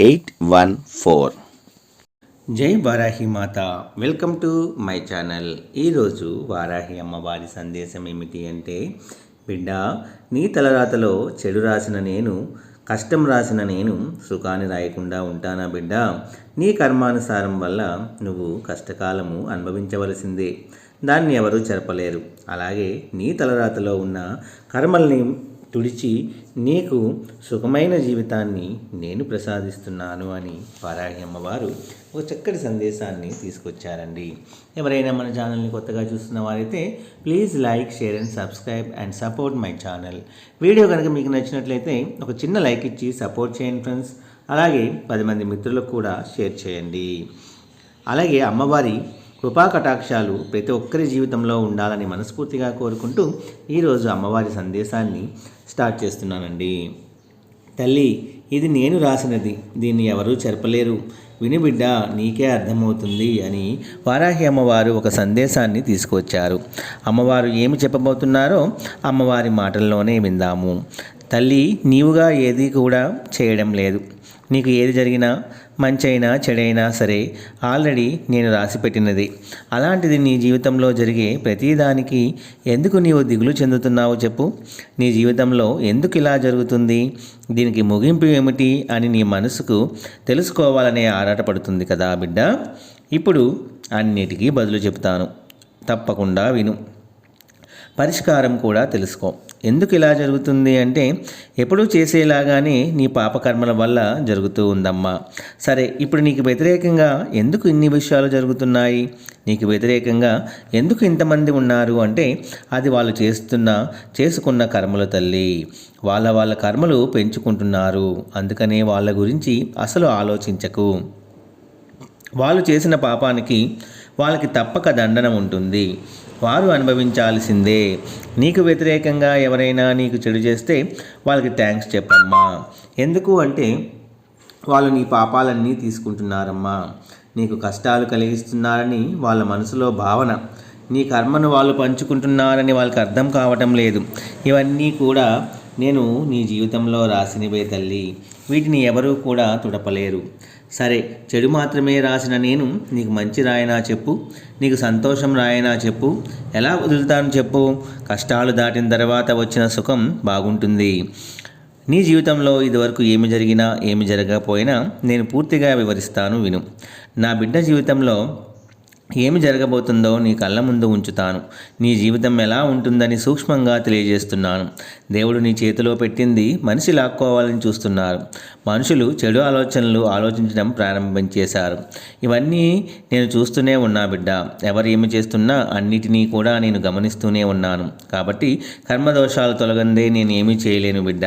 eight one four. జై వారాహి మాత. Welcome to my channel. ఈరోజు వారాహి అమ్మవారి సందేశం ఏమిటి అంటే బిడ్డ నీ తలరాతలో చెడు రాసిన నేను కష్టం రాసిన నేను సుఖాన్ని రాయకుండా ఉంటానా బిడ్డ? నీ కర్మానుసారం వల్ల నువ్వు కష్టకాలము అనుభవించవలసిందే. దాన్ని ఎవరూ చెరపలేరు. అలాగే నీ తలరాతలో ఉన్న కర్మల్ని తుడిచి నీకు సుఖమైన జీవితాన్ని నేను ప్రసాదిస్తున్నాను అని వారాహి అమ్మవారు ఒక చక్కటి సందేశాన్ని తీసుకొచ్చారండి. ఎవరైనా మన ఛానల్ని కొత్తగా చూస్తున్న వారైతే please like share and subscribe and support my channel. Video కనుక మీకు నచ్చినట్లయితే ఒక చిన్న లైక్ ఇచ్చి సపోర్ట్ చేయండి ఫ్రెండ్స్. అలాగే పది మంది మిత్రులకు కూడా షేర్ చేయండి. అలాగే అమ్మవారి కృపా కటాక్షాలు ప్రతి ఒక్కరి జీవితంలో ఉండాలని మనస్ఫూర్తిగా కోరుకుంటూ ఈరోజు అమ్మవారి సందేశాన్ని స్టార్ట్ చేస్తున్నానండి. తల్లి ఇది నేను రాసినది దీన్ని ఎవరూ చెరపలేరు. విని బిడ్డ నీకే అర్థమవుతుంది అని వారాహి అమ్మవారు ఒక సందేశాన్ని తీసుకువచ్చారు. అమ్మవారు ఏమి చెప్పబోతున్నారో అమ్మవారి మాటల్లోనే విందాము. తల్లి నీవుగా ఏది కూడా చేయడం లేదు. నీకు ఏది జరిగినా మంచైనా చెడైనా సరే ఆల్రెడీ నేను రాసిపెట్టినది. అలాంటిది నీ జీవితంలో జరిగే ప్రతిదానికి ఎందుకు నీవు దిగులు చెందుతున్నావో చెప్పు. నీ జీవితంలో ఎందుకు ఇలా జరుగుతుంది? దీనికి ముగింపు ఏమిటి అని నీ మనసుకు తెలుసుకోవాలనే ఆరాటపడుతుంది కదా బిడ్డ. ఇప్పుడు అన్నిటికీ బదులు చెప్తాను. తప్పకుండా విను. పరిష్కారం కూడా తెలుసుకో. ఎందుకు ఇలా జరుగుతుంది అంటే ఎప్పుడూ చేసేలాగానే నీ పాపకర్మల వల్ల జరుగుతూ ఉందమ్మా. సరే ఇప్పుడు నీకు వ్యతిరేకంగా ఎందుకు ఇన్ని విషయాలు జరుగుతున్నాయి? నీకు వ్యతిరేకంగా ఎందుకు ఇంతమంది ఉన్నారు అంటే అది వాళ్ళు చేస్తున్న చేసుకున్న కర్మల తల్లి. వాళ్ళ వాళ్ళ కర్మలు పెంచుకుంటున్నారు. అందుకనే వాళ్ళ గురించి అసలు ఆలోచించకు. వాళ్ళు చేసిన పాపానికి వాళ్ళకి తప్పక దండన ఉంటుంది. వారు అనుభవించాల్సిందే. నీకు వ్యతిరేకంగా ఎవరైనా నీకు చెడు చేస్తే వాళ్ళకి థ్యాంక్స్ చెప్పమ్మా. ఎందుకు అంటే వాళ్ళు నీ పాపాలన్నీ తీసుకుంటున్నారమ్మా. నీకు కష్టాలు కలిగిస్తున్నారని వాళ్ళ మనసులో భావన. నీ కర్మను వాళ్ళు పంచుకుంటున్నారని వాళ్ళకి అర్థం కావటం లేదు. ఇవన్నీ కూడా నేను నీ జీవితంలో రాసినవే తల్లి. వీటిని ఎవరూ కూడా తుడపలేరు. సరే చెడు మాత్రమే రాసిన నేను నీకు మంచి రాయనా చెప్పు నీకు సంతోషం రాయనా చెప్పు ఎలా వదులుతాను చెప్పు? కష్టాలు దాటిన తర్వాత వచ్చిన సుఖం బాగుంటుంది. నీ జీవితంలో ఇదివరకు ఏమి జరిగినా ఏమి జరగకపోయినా నేను పూర్తిగా వివరిస్తాను విను. నా బిడ్డ జీవితంలో ఏమి జరగబోతుందో నీ కళ్ళ ముందు ఉంచుతాను. నీ జీవితం ఎలా ఉంటుందని సూక్ష్మంగా తెలియజేస్తున్నాను. దేవుడు నీ చేతిలో పెట్టింది మనిషి లాక్కోవాలని చూస్తున్నారు. మనుషులు చెడు ఆలోచనలు ఆలోచించడం ప్రారంభించేశారు ఇవన్నీ నేను చూస్తూనే ఉన్నా బిడ్డ. ఎవరు ఏమి చేస్తున్నా అన్నిటినీ కూడా నేను గమనిస్తూనే ఉన్నాను. కాబట్టి కర్మదోషాలు తొలగందే నేను ఏమీ చేయలేను బిడ్డ.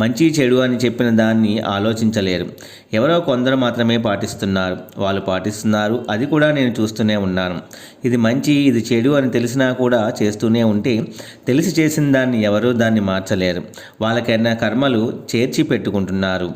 మంచి చెడు అని చెప్పిన దాన్ని ఆలోచించలేరు. ఎవరో కొందరు మాత్రమే పాటిస్తున్నారు. వాళ్ళు పాటిస్తున్నారు. అది కూడా నేను చూస్తూనే ఉన్నాను. ఇది మంచి ఇది చెడు అని తెలిసినా కూడా చేస్తూనే ఉంటే తెలిసి చేసిన దాన్ని ఎవరూ దాన్ని మార్చలేరు. వాళ్ళకైనా కర్మలు చేర్చి పెట్టుకుంటున్నారు.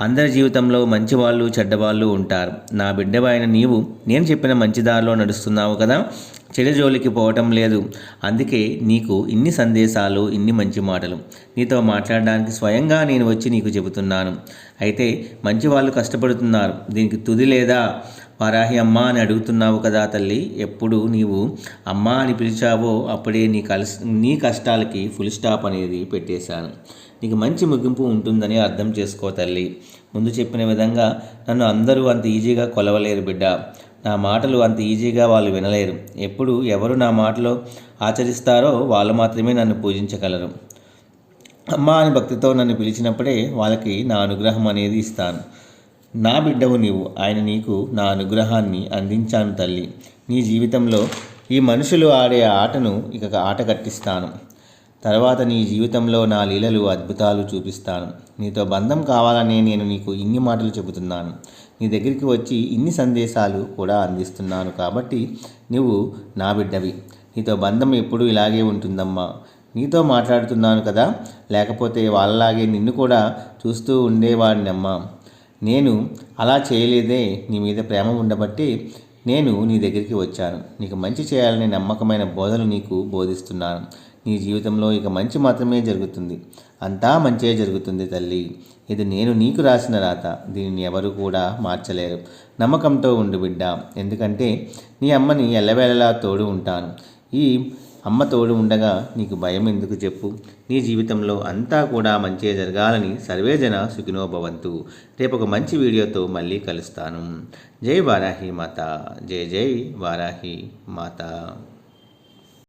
అందరి జీవితంలో మంచి వాళ్ళు చెడ్డవాళ్ళు ఉంటారు. నా బిడ్డవైన నీవు నేను చెప్పిన మంచి దారిలో నడుస్తున్నావు కదా? చెడు జోలికి పోవటం లేదు. అందుకే నీకు ఇన్ని సందేశాలు ఇన్ని మంచి మాటలు. నీతో మాట్లాడడానికి స్వయంగా నేను వచ్చి నీకు చెబుతున్నాను. అయితే మంచి వాళ్ళు కష్టపడుతున్నారు. దీనికి తుది లేదా? వారాహి అమ్మ అని అడుగుతున్నావు కదా తల్లి. ఎప్పుడు నీవు అమ్మ అని పిలిచావో అప్పుడే నీ కలస్ నీ కష్టాలకి ఫుల్ స్టాప్ అనేది పెట్టేశాను. నీకు మంచి ముగింపు ఉంటుందని అర్థం చేసుకో తల్లి. ముందు చెప్పిన విధంగా నన్ను అందరూ అంత ఈజీగా కొలవలేరు బిడ్డ. నా మాటలు అంత ఈజీగా వాళ్ళు వినలేరు. ఎప్పుడు ఎవరు నా మాటలో ఆచరిస్తారో వాళ్ళు మాత్రమే నన్ను పూజించగలరు. అమ్మ అని భక్తితో నన్ను పిలిచినప్పుడే వాళ్ళకి నా అనుగ్రహం అనేది ఇస్తాను. నా బిడ్డవు నీవు. ఆయన నీకు నా అనుగ్రహాన్ని అందించాను తల్లి. నీ జీవితంలో ఈ మనుషులు ఆడే ఆటను ఇక ఆట కట్టిస్తాను. తర్వాత నీ జీవితంలో నా లీలలు అద్భుతాలు చూపిస్తాను. నీతో బంధం కావాలనే నేను నీకు ఇన్ని మాటలు చెబుతున్నాను. నీ దగ్గరికి వచ్చి ఇన్ని సందేశాలు కూడా అందిస్తున్నాను కాబట్టి నువ్వు నా బిడ్డవి. నీతో బంధం ఎప్పుడూ ఇలాగే ఉంటుందమ్మా. నీతో మాట్లాడుతున్నాను కదా. లేకపోతే వాళ్ళలాగే నిన్ను కూడా చూస్తూ ఉండేవాడినమ్మా. నేను అలా చేయలేదే నీ మీద ప్రేమ ఉండబట్టి నేను నీ దగ్గరికి వచ్చాను. నీకు మంచి చేయాలనే నమ్మకమైన బోధలు నీకు బోధిస్తున్నాను. నీ జీవితంలో ఇక మంచి మాత్రమే జరుగుతుంది. అంతా మంచే జరుగుతుంది తల్లి. ఇది నేను నీకు రాసిన రాత. దీనిని ఎవరు కూడా మార్చలేరు. నమ్మకంతో ఉండు బిడ్డ. ఎందుకంటే నీ అమ్మని ఎల్లవేళలా తోడు ఉంటాను. ఈ అమ్మ తోడు ఉండగా నీకు భయం ఎందుకు చెప్పు? నీ జీవితంలో అంతా కూడా మంచిగా జరగాలని సర్వేజన సుఖినో భవంతు రేపు ఒక మంచి వీడియోతో మళ్ళీ కలుస్తాను. జై వారాహి మాత. జై జై వారాహి మాత.